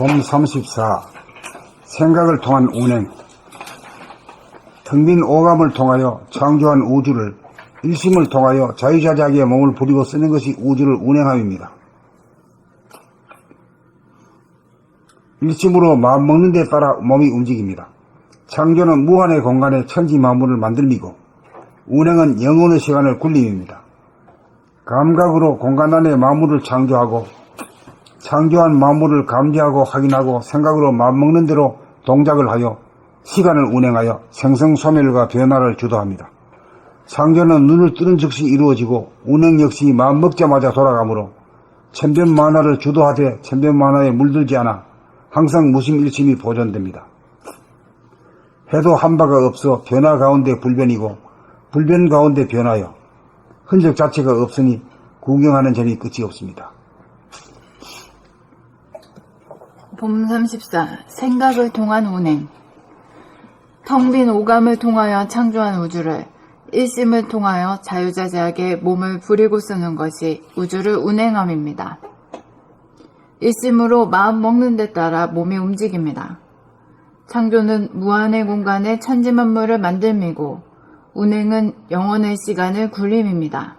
봄 34. 생각을 통한 운행. 텅빈 오감을 통하여 창조한 우주를 일심을 통하여 자유자재하게 몸을 부리고 쓰는 것이 우주를 운행함입니다. 일심으로 마음 먹는 데 따라 몸이 움직입니다. 창조는 무한의 공간에 천지 만물을 만들미고 운행은 영혼의 시간을 굴림입니다. 감각으로 공간 안에 만물을 창조하고 창조한 만물을 감지하고 확인하고 생각으로 마음먹는 대로 동작을 하여 시간을 운행하여 생성 소멸과 변화를 주도합니다. 창조는 눈을 뜨는 즉시 이루어지고 운행 역시 마음먹자마자 돌아가므로 천변 만화를 주도하되 천변 만화에 물들지 않아 항상 무심일심이 보존됩니다. 해도 한 바가 없어 변화 가운데 불변이고 불변 가운데 변하여 흔적 자체가 없으니 구경하는 점이 끝이 없습니다. 봄 34. 생각을 통한 운행. 텅 빈 오감을 통하여 창조한 우주를 일심을 통하여 자유자재하게 몸을 부리고 쓰는 것이 우주를 운행함입니다. 일심으로 마음 먹는 데 따라 몸이 움직입니다. 창조는 무한의 공간에 천지만물을 만들미고 운행은 영원의 시간을 굴림입니다.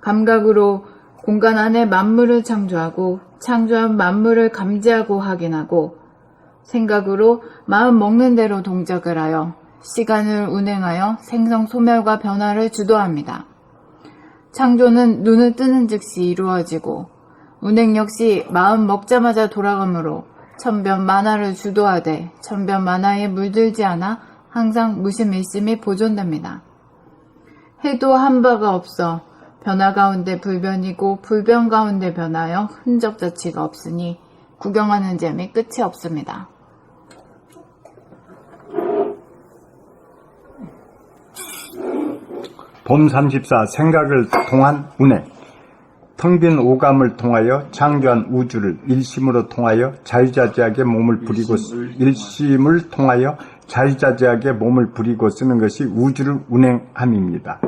감각으로 공간 안에 만물을 창조하고 창조한 만물을 감지하고 확인하고 생각으로 마음 먹는 대로 동작을 하여 시간을 운행하여 생성 소멸과 변화를 주도합니다. 창조는 눈을 뜨는 즉시 이루어지고 운행 역시 마음 먹자마자 돌아가므로 천변 만화를 주도하되 천변 만화에 물들지 않아 항상 무심일심이 보존됩니다. 해도 한 바가 없어 변화 가운데 불변이고 불변 가운데 변하여 흔적 자체가 없으니 구경하는 재미 끝이 없습니다. 봄 34 생각을 통한 운행 텅빈 오감을 통하여 창조한 우주를 일심으로 통하여 자유자재하게 몸을 부리고 쓰- 일심을 통하여 자유자재하게 몸을 부리고 쓰는 것이 우주를 운행함입니다.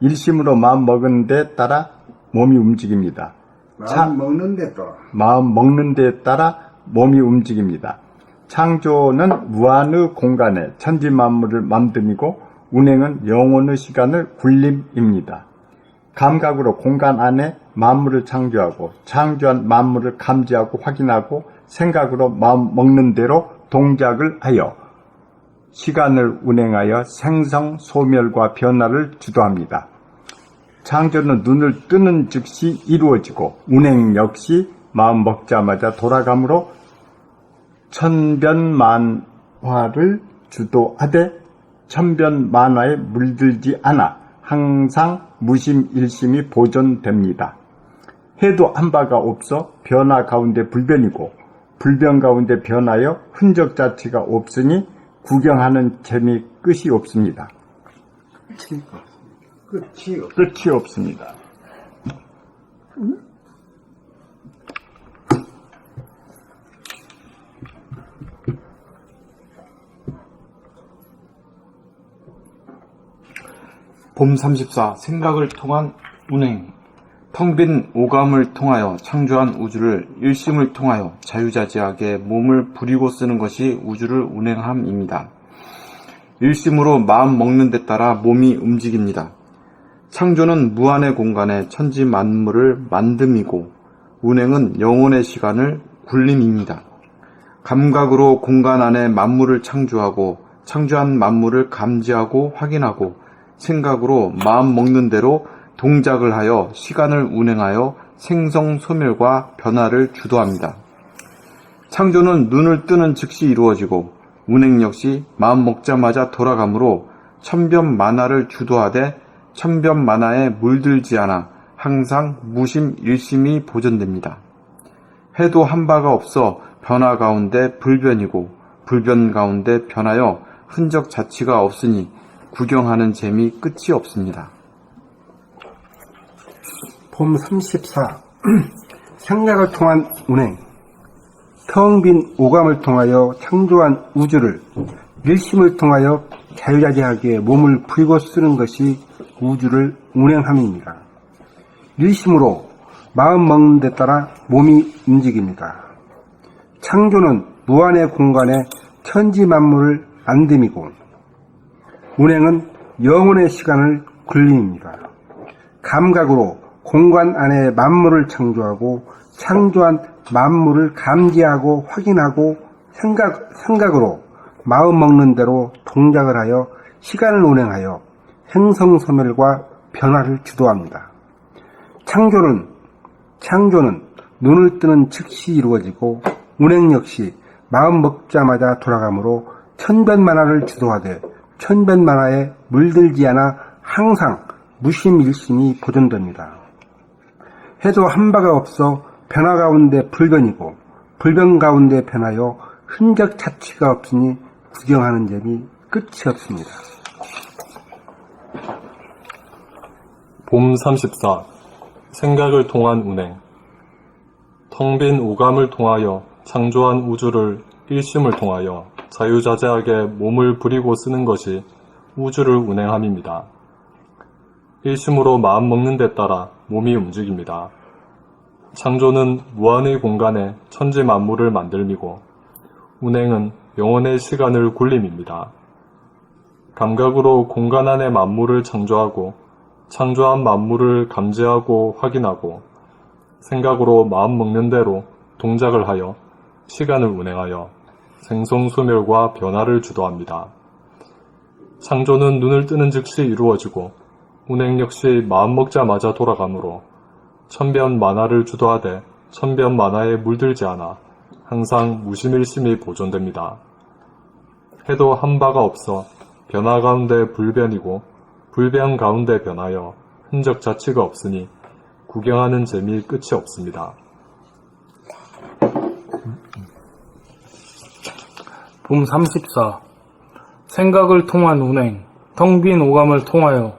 일심으로 마음 먹은 데 따라 몸이 움직입니다. 마음 먹는 데 따라 마음 먹는 데 따라 몸이 움직입니다. 창조는 무한의 공간에 천지 만물을 만듦이고 운행은 영혼의 시간을 굴림입니다. 감각으로 공간 안에 만물을 창조하고 창조한 만물을 감지하고 확인하고 생각으로 마음 먹는 대로 동작을 하여 시간을 운행하여 생성, 소멸과 변화를 주도합니다. 창조는 눈을 뜨는 즉시 이루어지고 운행 역시 마음 먹자마자 돌아가므로 천변만화를 주도하되 천변만화에 물들지 않아 항상 무심일심이 보존됩니다. 해도 한 바가 없어 변화 가운데 불변이고 불변 가운데 변하여 흔적 자체가 없으니 구경하는 재미 끝이 없습니다. 끝이 없 끝이 없습니다. 봄34 생각을 통한 운행 텅 빈 오감을 통하여 창조한 우주를 일심을 통하여 자유자재하게 몸을 부리고 쓰는 것이 우주를 운행함입니다. 일심으로 마음 먹는 데 따라 몸이 움직입니다. 창조는 무한의 공간에 천지 만물을 만듦이고 운행은 영혼의 시간을 굴림입니다. 감각으로 공간 안에 만물을 창조하고 창조한 만물을 감지하고 확인하고 생각으로 마음 먹는 대로 동작을 하여 시간을 운행하여 생성 소멸과 변화를 주도합니다. 창조는 눈을 뜨는 즉시 이루어지고 운행 역시 마음 먹자마자 돌아가므로 천변 만화를 주도하되 천변 만화에 물들지 않아 항상 무심 일심이 보존됩니다. 해도 한 바가 없어 변화 가운데 불변이고 불변 가운데 변하여 흔적 자치가 없으니 구경하는 재미 끝이 없습니다. 봄 34. 생각을 통한 운행. 텅빈 오감을 통하여 창조한 우주를 일심을 통하여 자유자재하게 몸을 풀고 쓰는 것이 우주를 운행함입니다. 일심으로 마음 먹는 데 따라 몸이 움직입니다. 창조는 무한의 공간에 천지 만물을 안됨이고 운행은 영혼의 시간을 굴림입니다. 감각으로 공간 안에 만물을 창조하고 창조한 만물을 감지하고 확인하고 생각, 생각으로 마음 먹는 대로 동작을 하여 시간을 운행하여 행성소멸과 변화를 주도합니다. 창조는 창조는 눈을 뜨는 즉시 이루어지고 운행 역시 마음 먹자마자 돌아가므로 천변만화를 주도하되 천변만화에 물들지 않아 항상 무심일심이 보존됩니다. 해도 한 바가 없어 변화 가운데 불변이고 불변 가운데 변하여 흔적 자취가 없으니 구경하는 재미 끝이 없습니다. 봄 34. 생각을 통한 운행. 텅 빈 오감을 통하여 창조한 우주를 일심을 통하여 자유자재하게 몸을 부리고 쓰는 것이 우주를 운행함입니다. 일심으로 마음 먹는 데 따라 몸이 움직입니다. 창조는 무한의 공간에 천지 만물을 만들미고 운행은 영혼의 시간을 굴림입니다. 감각으로 공간 안의 만물을 창조하고 창조한 만물을 감지하고 확인하고 생각으로 마음 먹는 대로 동작을 하여 시간을 운행하여 생성소멸과 변화를 주도합니다. 창조는 눈을 뜨는 즉시 이루어지고 운행 역시 마음 먹자마자 돌아가므로 천변 만화를 주도하되 천변 만화에 물들지 않아 항상 무심일심이 보존됩니다. 해도 한 바가 없어 변화 가운데 불변이고 불변 가운데 변하여 흔적 자취가 없으니 구경하는 재미 끝이 없습니다. 봄 34. 생각을 통한 운행, 텅 빈 오감을 통하여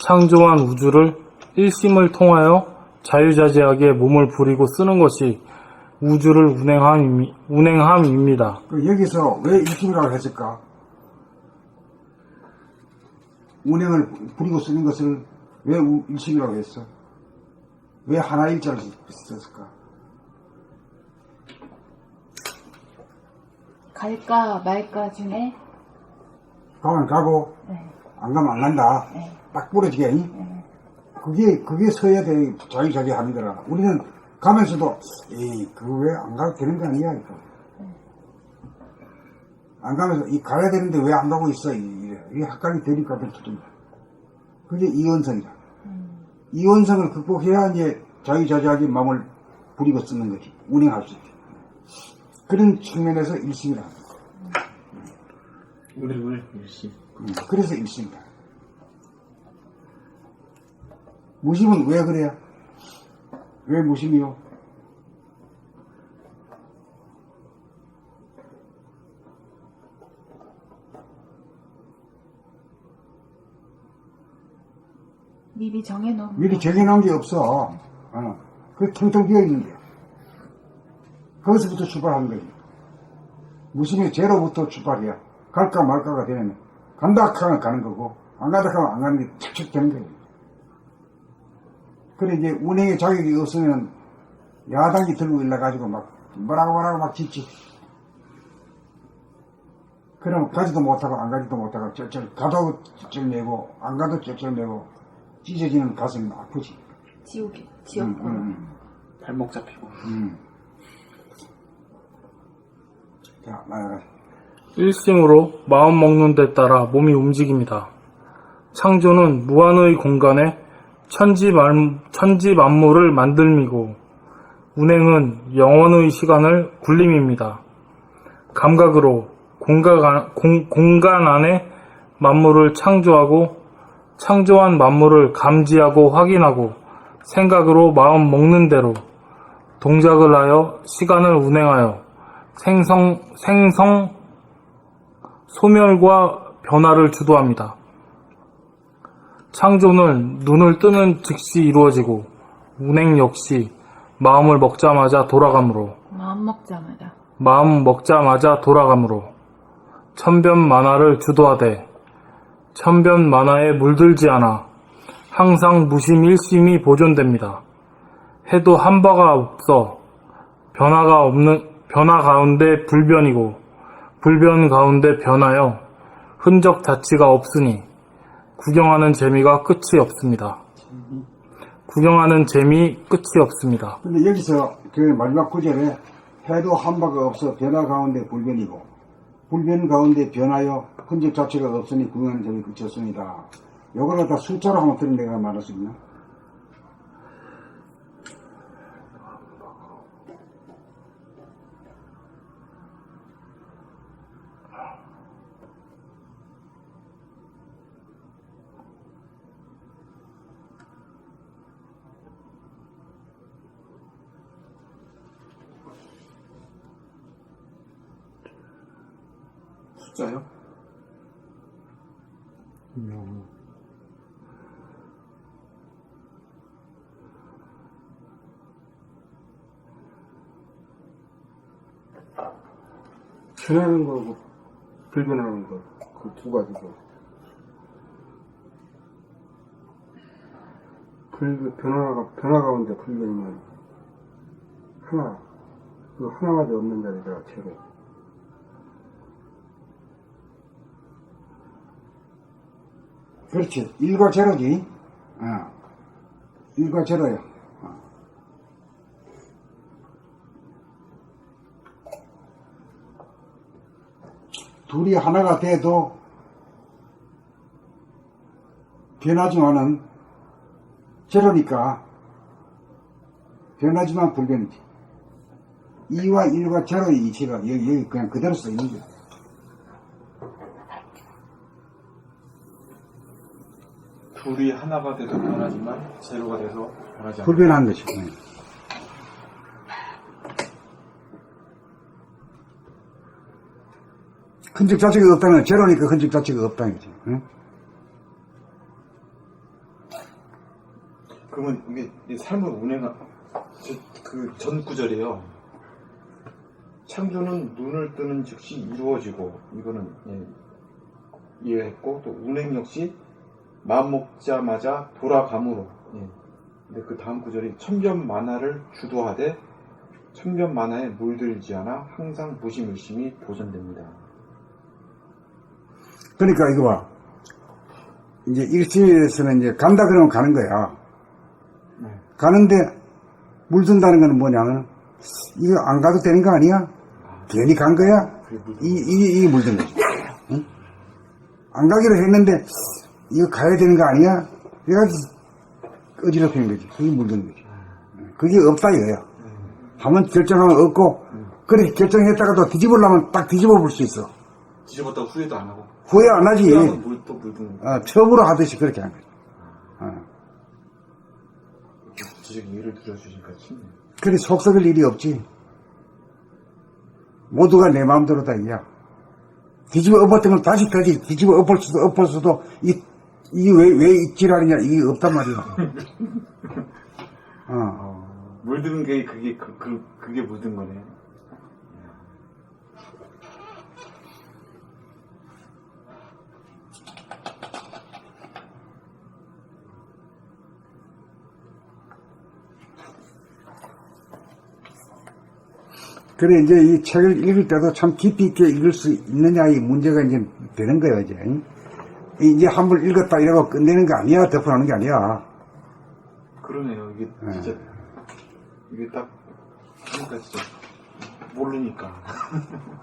창조한 우주를 일심을 통하여 자유자재하게 몸을 부리고 쓰는 것이 우주를 운행함, 운행함입니다. 그 여기서 왜 일심이라고 했을까? 운행을 부리고 쓰는 것을 왜 우- 일심이라고 했어? 왜 하나 일자를 썼을까? 갈까 말까 중에 가면 가고 네. 안 가면 안 간다. 네. 딱 부러지게. 그게 그게 서야 돼 자유자재 하는 거라. 우리는 가면서도 에이 그거 왜 안 가도 되는 거 아니야 이거. 안 가면서 이 가야 되는데 왜 안 가고 있어 이래. 이게 학각이 되니까 그렇거든. 그게 이원성이다. 이원성을 극복해야 이제 자유자재하게 마음을 부리고 쓰는 거지. 운행할 수 있게. 그런 측면에서 일심이라. 운행을 일심. 음, 그래서 일심이다. 무심은 왜 그래요? 왜 무심이요? 미리 정해놓은 미리 거. 정해놓은 게 없어. 어. 그 텅텅 비어 있는 게. 거기서부터 출발하는 거지. 무심이 제로부터 출발이야. 갈까 말까가 되면 간다 하면 가는 거고 안 간다 하면 안 가는 게 착착 되는 거지. 그래 이제 운행의 자격이 없으면 야당이 들고 일러가지고 막 뭐라고 뭐라고 막 짓지. 그럼 가지도 못하고 안 가지도 못하고 쩔쩔 가도 쩔쩔 내고 안 가도 쩔쩔 내고 찢어지는 가슴이 아프지. 지옥이 음, 지옥. 음, 발목 잡히고. 음. 자, 나가라. 일심으로 마음 먹는 데 따라 몸이 움직입니다. 창조는 무한의 공간에 천지, 만, 천지 만물을 만들미고 운행은 영원의 시간을 굴림입니다. 감각으로 공간, 안- 공, 공간 안에 만물을 창조하고 창조한 만물을 감지하고 확인하고 생각으로 마음 먹는 대로 동작을 하여 시간을 운행하여 생성, 생성, 소멸과 변화를 주도합니다. 창조는 눈을 뜨는 즉시 이루어지고 운행 역시 마음을 먹자마자 돌아가므로 마음 먹자마자. 마음 먹자마자 돌아가므로 천변 만화를 주도하되 천변 만화에 물들지 않아 항상 무심 일심이 보존됩니다. 해도 한 바가 없어 변화가 없는 변화 가운데 불변이고 불변 가운데 변하여 흔적 자치가 없으니 구경하는 재미가 끝이 없습니다. 구경하는 재미 끝이 없습니다. 근데 여기서 그 마지막 구절에 해도 한 바가 없어 변화 가운데 불변이고 불변 가운데 변하여 흔적 자체가 없으니 구경하는 점이 그쳤습니다. 요걸 갖다 숫자로 한번 들은 내가 말할 수 있나? 숫자요? 변하는 거고 불변하는 거. 그 두 가지고. 불, 변화가, 변화 가운데 불변이면 하나. 그 하나마저 없는 자리가 제로. 그렇지. 일과 제로지. 어. 일과 제로야. 어. 둘이 하나가 돼도 변하지만은 제로니까 변하지만 불변이지. 2와 1과 제로의 이치가 여기, 여기 그냥 그대로 써 있는 거야. 둘이 하나가 돼도 변하지만 제로가 돼서 변하지 않는다. 불변한 것이. 네. 흔적 자체가 없다면 제로니까 흔적 자체가 없다는 거지. 응? 그러면 이게 이 삶을 운행한 그 전 구절이에요. 창조는 눈을 뜨는 즉시 이루어지고 이거는 예, 이해했고 또 운행 역시 마음 먹자마자 돌아감으로. 예. 근데 그 다음 구절이 천변 만화를 주도하되 천변 만화에 물들지 않아 항상 무시무심히 보존됩니다. 그러니까 이거 봐. 이제 일심에서는 이제 간다 그러면 가는 거야. 네. 가는데 물든다는 거는 뭐냐면 이거 안 가도 되는 거 아니야? 괜히 간 거야? 이, 이, 이게 물든 거지. 응? 안 가기로 했는데 이거 가야 되는 거 아니야? 그래가지고 어지럽히는 거지. 그게 물든 거지. 그게 없다 이거야. 한번 결정하면 없고 그래 결정했다가도 뒤집으려면 딱 뒤집어 볼 수 있어. 뒤집었다고 후회도 안 하고 후회 안 하지. 후회하면 물, 또 물든 어, 처음으로 하듯이 그렇게 한 거지. 어. 구체적인 예를 들어주시니까 쉽네요. 그래 속썩을 일이 없지. 모두가 내 마음대로 다 이야. 뒤집어 엎었던 걸 다시 다시 뒤집어 엎을 수도 엎을 수도 이, 이게 왜, 왜 지랄이냐 이게 없단 말이야. 어. 물든 게 그게 그, 그 그게 물든 거네. 그래 이제 이 책을 읽을 때도 참 깊이 있게 읽을 수 있느냐 이 문제가 이제 되는 거예요 이제. 이제 한 번 읽었다 이러고 끝내는 게 아니야 덮어놓는 게 아니야. 그러네요. 이게 진짜 이게 딱 그러니까 진짜 모르니까.